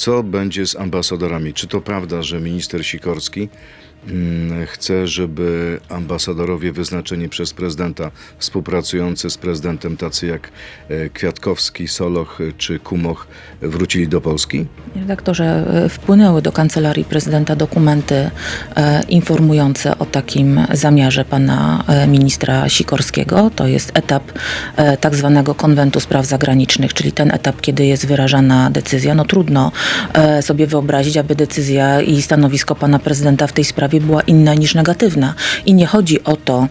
Co będzie z ambasadorami? Czy to prawda, że minister Sikorski mm, chce, żeby ambasadorowie wyznaczeni przez prezydenta, współpracujący z prezydentem, tacy jak e, Kwiatkowski, Soloch e, czy Kumoch, wrócili do Polski? Redaktorze, e, wpłynęły do kancelarii prezydenta dokumenty informujące o takim zamiarze pana ministra Sikorskiego. To jest etap tak zwanego konwentu spraw zagranicznych, czyli ten etap, kiedy jest wyrażana decyzja. No trudno sobie wyobrazić, aby decyzja i stanowisko pana prezydenta w tej sprawie była inna niż negatywna. I nie chodzi o to,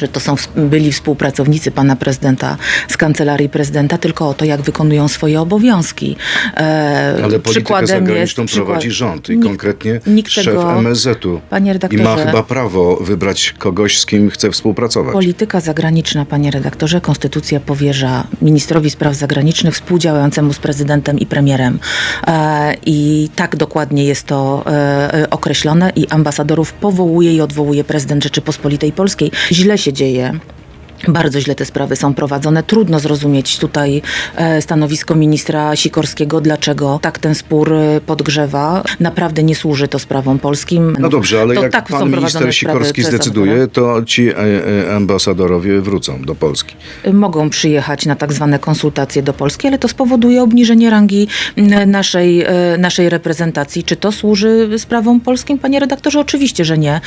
że to są byli współpracownicy pana prezydenta z kancelarii prezydenta, tylko o to, jak wykonują swoje obowiązki. E, Ale politykę zagraniczną jest prowadzi rząd i Nikt- konkretnie nikt szef tego- MSZ-u. Panie I redaktorze, ma chyba prawo wybrać kogoś, z kim chce współpracować. Polityka zagraniczna, panie redaktorze, konstytucja powierza ministrowi spraw zagranicznych współdziałającemu z prezydentem i premierem. E, I tak dokładnie jest to e, e, określone i ambasadorów powołuje i odwołuje prezydent Rzeczypospolitej Polskiej. Źle się dzieje. Bardzo źle te sprawy są prowadzone. Trudno zrozumieć tutaj e, stanowisko ministra Sikorskiego, dlaczego tak ten spór e, podgrzewa. Naprawdę nie służy to sprawom polskim. No dobrze, ale To jak tak pan minister Sikorski zdecyduje, to ci e, ambasadorowie wrócą do Polski. mogą przyjechać na tak zwane konsultacje do Polski, ale to spowoduje obniżenie rangi naszej, naszej reprezentacji. Czy to służy sprawom polskim, panie redaktorze? Oczywiście, że nie.